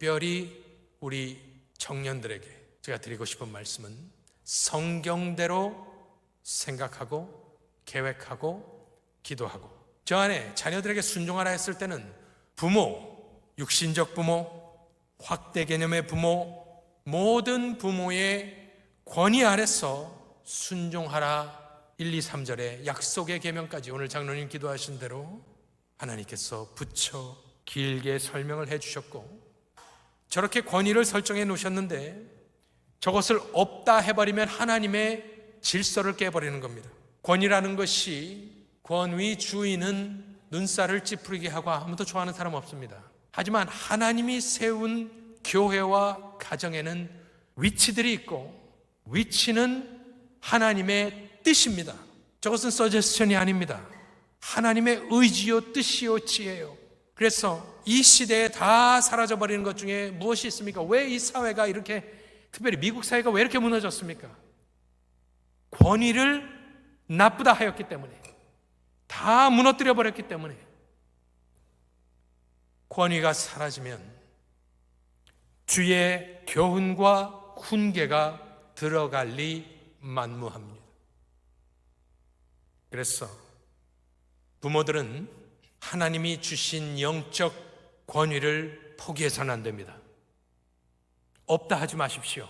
특별히 우리 청년들에게 제가 드리고 싶은 말씀은 성경대로 생각하고 계획하고 기도하고 저 안에 자녀들에게 순종하라 했을 때는 부모, 육신적 부모, 확대 개념의 부모, 모든 부모의 권위 아래서 순종하라. 1, 2, 3절의 약속의 계명까지 오늘 장로님 기도하신 대로 하나님께서 붙여 길게 설명을 해 주셨고 저렇게 권위를 설정해 놓으셨는데 저것을 없다 해버리면 하나님의 질서를 깨버리는 겁니다. 권위라는 것이 권위 주인은 눈살을 찌푸리게 하고 아무도 좋아하는 사람 없습니다. 하지만 하나님이 세운 교회와 가정에는 위치들이 있고 위치는 하나님의 뜻입니다. 저것은 서제스천이 아닙니다. 하나님의 의지요 뜻이요 지혜요. 그래서 이 시대에 다 사라져버리는 것 중에 무엇이 있습니까? 왜 이 사회가 이렇게 특별히 미국 사회가 왜 이렇게 무너졌습니까? 권위를 나쁘다 하였기 때문에 다 무너뜨려 버렸기 때문에 권위가 사라지면 주의 교훈과 훈계가 들어갈 리 만무합니다. 그래서 부모들은 하나님이 주신 영적 권위를 포기해서는 안 됩니다. 없다 하지 마십시오.